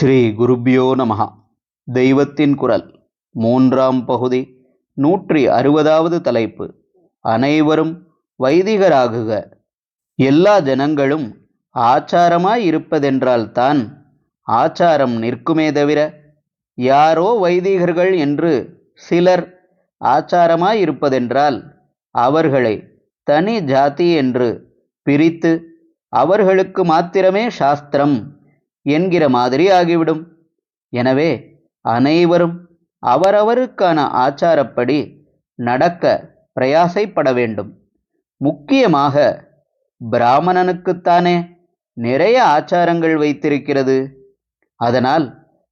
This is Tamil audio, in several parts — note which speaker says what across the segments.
Speaker 1: ஸ்ரீ குருப்யோ நமஹா. தெய்வத்தின் குரல். மூன்றாம் பகுதி. நூற்றி அறுபதாவது தலைப்பு. அனைவரும் வைதிகராகுக. எல்லா ஜனங்களும் ஆச்சாரமாய் இருப்பதென்றால் தான் ஆச்சாரம் நிற்குமே தவிர யாரோ வைதிகர்கள் என்று சிலர் ஆச்சாரமாய் இருப்பதென்றால் அவர்களை தனி ஜாதி என்று பிரித்து அவர்களுக்கு மாத்திரமே சாஸ்திரம் என்கிற மாதிரி ஆகிவிடும். எனவே அனைவரும் அவரவருக்கான ஆச்சாரப்படி நடக்க பிரயாசைப்பட வேண்டும். முக்கியமாக பிராமணனுக்குத்தானே நிறைய ஆச்சாரங்கள் வைத்திருக்கிறது. அதனால்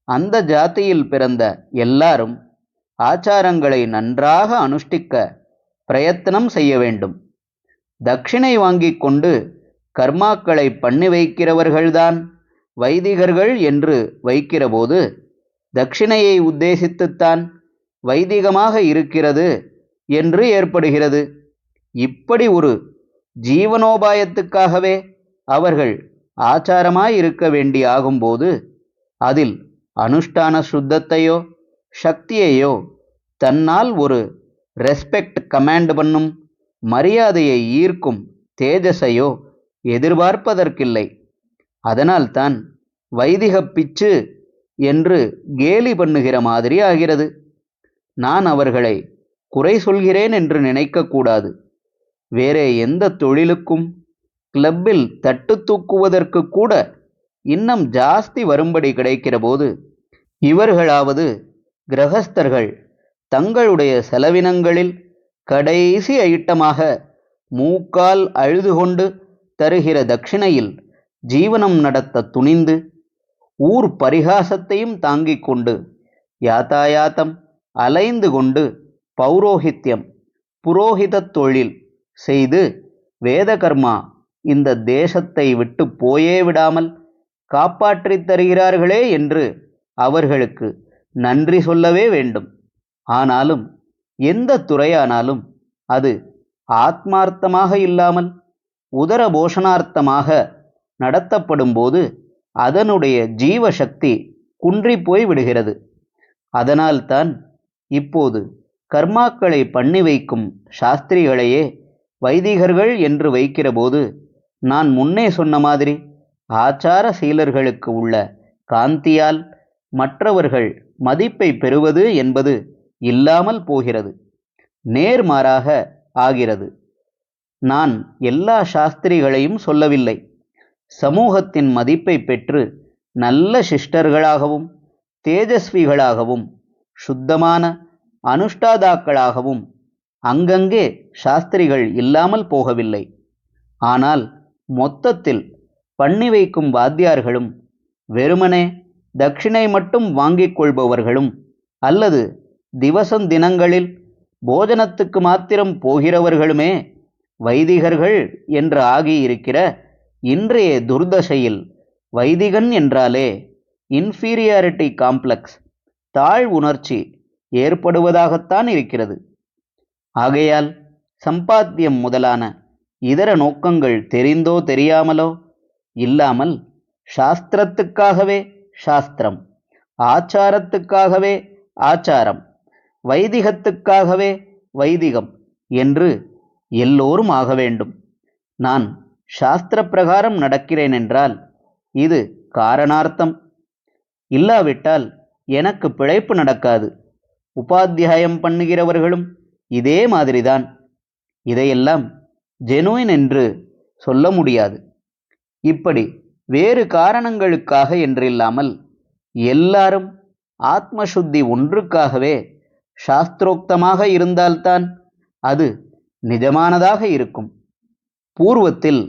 Speaker 1: அந்த ஜாதியில் பிறந்த எல்லாரும் ஆச்சாரங்களை நன்றாக அனுஷ்டிக்க பிரயத்தனம் செய்ய வேண்டும். தட்சிணை வாங்கிக் கொண்டு கர்மாக்களை பண்ணி வைக்கிறவர்கள்தான் வைதிகர்கள் என்று வைக்கிறபோது தட்சிணையை உத்தேசித்துத்தான் வைதிகமாக இருக்கிறது என்று ஏற்படுகிறது. இப்படி ஒரு ஜீவனோபாயத்துக்காகவே அவர்கள் ஆச்சாரமாய் இருக்க வேண்டி ஆகும்போது அதில் அனுஷ்டான சுத்தத்தையோ சக்தியையோ தன்னால் ஒரு ரெஸ்பெக்ட் கமாண்ட் பண்ணும் மரியாதையை ஈர்க்கும் தேஜஸையோ எதிர்பார்ப்பதற்கில்லை. அதனால்தான் வைதிக பிச்சு என்று கேலி பண்ணுகிற மாதிரி ஆகிறது. நான் அவர்களை குறை சொல்கிறேன் என்று நினைக்கக்கூடாது வேறே எந்த தொழிலுக்கும் கிளப்பில் தட்டு தூக்குவதற்கு கூட இன்னும் ஜாஸ்தி வரும்படி கிடைக்கிற போது இவர்களாவது கிரகஸ்தர்கள் தங்களுடைய செலவினங்களில் கடைசி ஐட்டமாக மூக்கால் அழுது கொண்டு தருகிற தட்சிணையில் ஜீவனம் நடத்த துணிந்து ஊர் பரிகாசத்தையும் தாங்கிக் கொண்டு யாத்தாயாத்தம் அலைந்து கொண்டு பௌரோஹித்யம் புரோஹிதத் தொழில் செய்து வேதகர்மா இந்த தேசத்தை விட்டு போயே விடாமல் காப்பாற்றித் தருகிறார்களே என்று அவர்களுக்கு நன்றி சொல்லவே வேண்டும். ஆனாலும் எந்த துறையானாலும் அது ஆத்மார்த்தமாக இல்லாமல் உதர போஷணார்த்தமாக நடத்தப்படும்போது அதனுடைய ஜீவசக்தி குன்றி போய் விடுகிறது. அதனால்தான் இப்போது கர்மாக்களை பண்ணி வைக்கும் சாஸ்திரிகளையே வைதிகர்கள் என்று வைக்கிறபோது நான் முன்னே சொன்ன மாதிரி ஆச்சார சீலர்களுக்கு உள்ள காந்தியால் மற்றவர்கள் மதிப்பை பெறுவது என்பது இல்லாமல் போகிறது. நேர்மாறாக ஆகிறது. நான் எல்லா சாஸ்திரிகளையும் சொல்லவில்லை. சமூகத்தின் மதிப்பை பெற்று நல்ல சிஷ்டர்களாகவும் தேஜஸ்விகளாகவும் சுத்தமான அனுஷ்டாதாக்களாகவும் அங்கங்கே சாஸ்திரிகள் இல்லாமல் போகவில்லை. ஆனால் மொத்தத்தில் பண்ணி வைக்கும் வாத்தியார்களும் வெறுமனே தட்சிணை மட்டும் வாங்கிக் கொள்பவர்களும் அல்லது திவசம் தினங்களில் போஜனத்துக்கு மாத்திரம் போகிறவர்களுமே வைதிகர்கள் என்று ஆகியிருக்கிற இன்றைய துர்தசையில் வைதிகன் என்றாலே இன்ஃபீரியாரிட்டி காம்ப்ளெக்ஸ் தாழ் உணர்ச்சி ஏற்படுவதாகத்தான் இருக்கிறது. ஆகையால் சம்பாத்தியம் முதலான இதர நோக்கங்கள் தெரிந்தோ தெரியாமலோ இல்லாமல் சாஸ்திரத்துக்காகவே சாஸ்திரம் ஆச்சாரத்துக்காகவே ஆச்சாரம் வைதிகத்துக்காகவே வைதிகம் என்று எல்லோரும் ஆக வேண்டும். நான் சாஸ்திர பிரகாரம் நடக்கிறேன் என்றால் இது காரணார்த்தம். இல்லாவிட்டால் எனக்கு பிழைப்பு நடக்காது. உபாத்தியாயம் பண்ணுகிறவர்களும் இதே மாதிரிதான். இதையெல்லாம் ஜெனுவின் என்று சொல்ல முடியாது. இப்படி வேறு காரணங்களுக்காக என்றில்லாமல் எல்லாரும் ஆத்மசுத்தி ஒன்றுக்காகவே சாஸ்திரோக்தமாக இருந்தால்தான் அது நிஜமானதாக இருக்கும். பூர்வத்தில்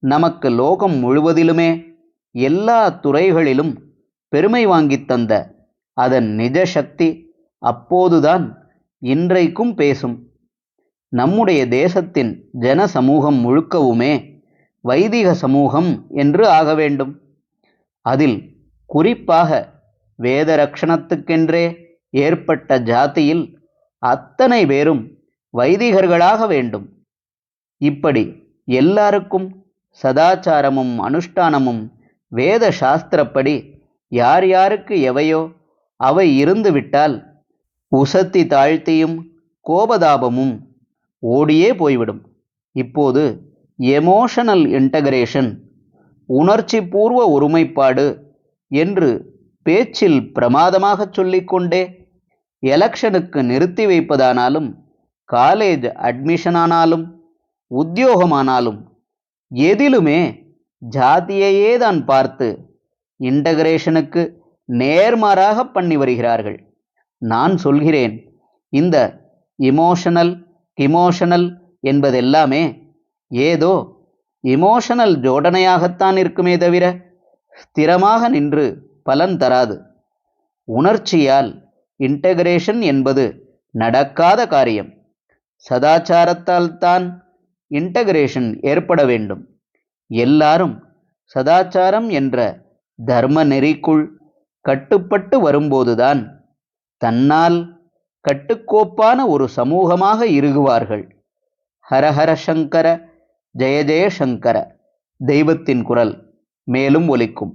Speaker 1: நமக்கு லோகம் முழுவதிலுமே எல்லா துறைகளிலும் பெருமை வாங்கித் தந்த அதன் நிஜ சக்தி அப்போதுதான் இன்றைக்கும் பேசும். நம்முடைய தேசத்தின் ஜன சமூகம் முழுக்கவுமே வைதிக சமூகம் என்று ஆக வேண்டும். அதில் குறிப்பாக வேத ரக்ஷணத்துக்கென்றே ஏற்பட்ட ஜாதியில் அத்தனை பேரும் வைதிகர்களாக வேண்டும். இப்படி எல்லாருக்கும் சதாச்சாரமும் அனுஷ்டானமும் வேத சாஸ்திரப்படி யார் யாருக்கு எவையோ அவை இருந்துவிட்டால் உசத்தி தாழ்த்தியும் கோபதாபமும் ஓடியே போய்விடும். இப்போது எமோஷனல் இன்டகிரேஷன் உணர்ச்சி பூர்வ ஒருமைப்பாடு என்று பேச்சில் பிரமாதமாகச் சொல்லிக்கொண்டே எலெக்ஷனுக்கு நிறுத்தி வைப்பதானாலும் காலேஜ் அட்மிஷனானாலும் உத்தியோகமானாலும் எதிலுமே ஜாதியையே தான் பார்த்து இன்டகிரேஷனுக்கு நேர்மாறாக பண்ணி வருகிறார்கள். நான் சொல்கிறேன் இந்த இமோஷனல் இமோஷனல் என்பதெல்லாமே ஏதோ இமோஷனல் ஜோடனையாகத்தான் இருக்குமே தவிர ஸ்திரமாக நின்று பலன் தராது. உணர்ச்சியால் இன்டகிரேஷன் என்பது நடக்காத காரியம். சதாச்சாரத்தால் தான் இன்டகிரேஷன் ஏற்பட வேண்டும். எல்லாரும் சதாச்சாரம் என்ற தர்ம நெறிக்குள் கட்டுப்பட்டு வரும்போதுதான் தன்னால் கட்டுக்கோப்பான ஒரு சமூகமாக இருகுவார்கள் ஹரஹர சங்கர ஜெய ஜெய சங்கர தெய்வத்தின் குரல் மேலும் ஒலிக்கும்.